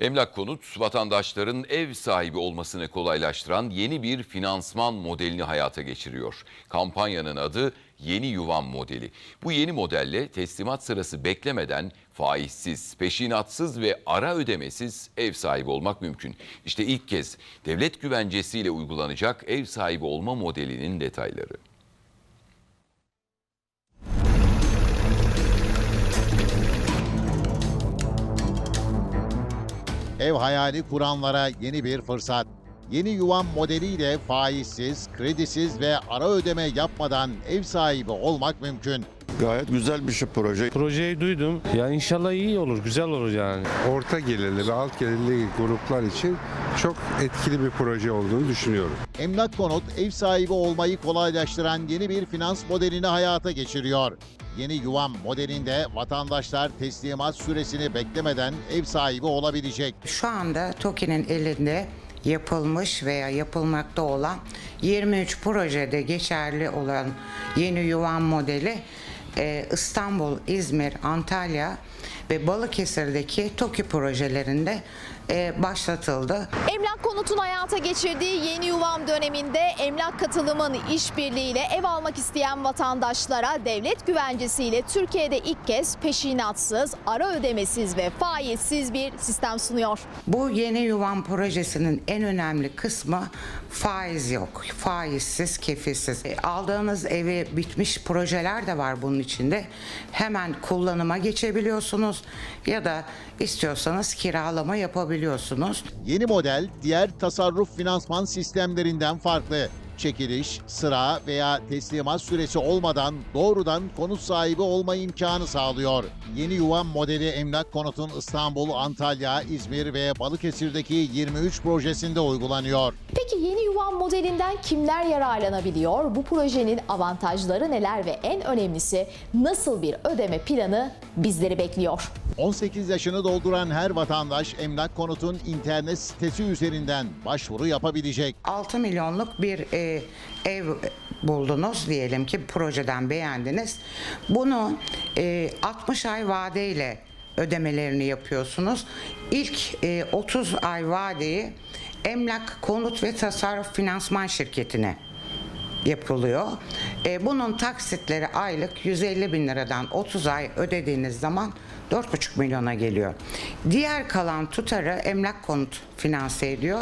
Emlak Konut, vatandaşların ev sahibi olmasını kolaylaştıran yeni bir finansman modelini hayata geçiriyor. Kampanyanın adı Yeni Yuvam Modeli. Bu yeni modelle teslimat sırası beklemeden faizsiz, peşinatsız ve ara ödemesiz ev sahibi olmak mümkün. İşte ilk kez devlet güvencesiyle uygulanacak ev sahibi olma modelinin detayları. Ev hayali kuranlara yeni bir fırsat. Yeni yuvan modeliyle faizsiz, kredisiz ve ara ödeme yapmadan ev sahibi olmak mümkün. Gayet güzel bir şey proje. Projeyi duydum. Ya inşallah iyi olur, güzel olur yani. orta gelirli ve alt gelirli gruplar için çok etkili bir proje olduğunu düşünüyorum. Emlak Konut ev sahibi olmayı kolaylaştıran yeni bir finans modelini hayata geçiriyor. Yeni yuvan modelinde vatandaşlar teslimat süresini beklemeden ev sahibi olabilecek. Şu anda TOKİ'nin elinde yapılmış veya yapılmakta olan 23 projede geçerli olan yeni yuvan modeli e, İstanbul, İzmir, Antalya ve Balıkesir'deki TOKİ projelerinde e, başlatıldı. Emlak Konut'un hayata geçirdiği yeni yuvam döneminde emlak katılımın işbirliğiyle ev almak isteyen vatandaşlara devlet güvencesiyle Türkiye'de ilk kez peşinatsız, ara ödemesiz ve faizsiz bir sistem sunuyor. Bu yeni yuvan projesinin en önemli kısmı faiz yok. Faizsiz, kefilsiz. E, Aldığınız evi bitmiş projeler de var bunun içinde. Hemen kullanıma geçebiliyorsunuz ya da istiyorsanız kiralama yapabiliyorsunuz. Yeni model diğer tasarruf finansman sistemlerinden farklı. Çekiliş, sıra veya teslimat süresi olmadan doğrudan konut sahibi olma imkanı sağlıyor. Yeni yuvan modeli Emlak Konut'un İstanbul, Antalya, İzmir ve Balıkesir'deki 23 projesinde uygulanıyor. Peki yeni yuvam modelinden kimler yararlanabiliyor? Bu projenin avantajları neler ve en önemlisi nasıl bir ödeme planı bizleri bekliyor? 18 yaşını dolduran her vatandaş Emlak Konut'un internet sitesi üzerinden başvuru yapabilecek. 6 milyonluk bir e, ev buldunuz diyelim ki projeden beğendiniz. Bunu e, 60 ay vadeyle ödemelerini yapıyorsunuz. İlk e, 30 ay vadeyi Emlak Konut ve Tasarruf Finansman Şirketi'ne yapılıyor. E, bunun taksitleri aylık 150 bin liradan 30 ay ödediğiniz zaman 4,5 milyona geliyor. Diğer kalan tutarı emlak konut finanse ediyor.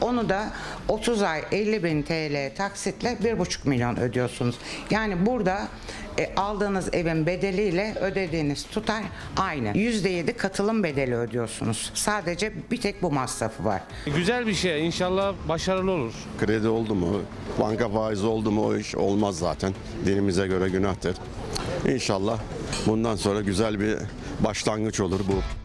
Onu da 30 ay 50 bin TL taksitle 1,5 milyon ödüyorsunuz. Yani burada e, aldığınız evin bedeliyle ödediğiniz tutar aynı. %7 katılım bedeli ödüyorsunuz. Sadece bir tek bu masrafı var. Güzel bir şey. İnşallah başarılı olur. Kredi oldu mu, banka faizi oldu mu o iş olmaz zaten. Dinimize göre günahtır. İnşallah bundan sonra güzel bir başlangıç olur bu.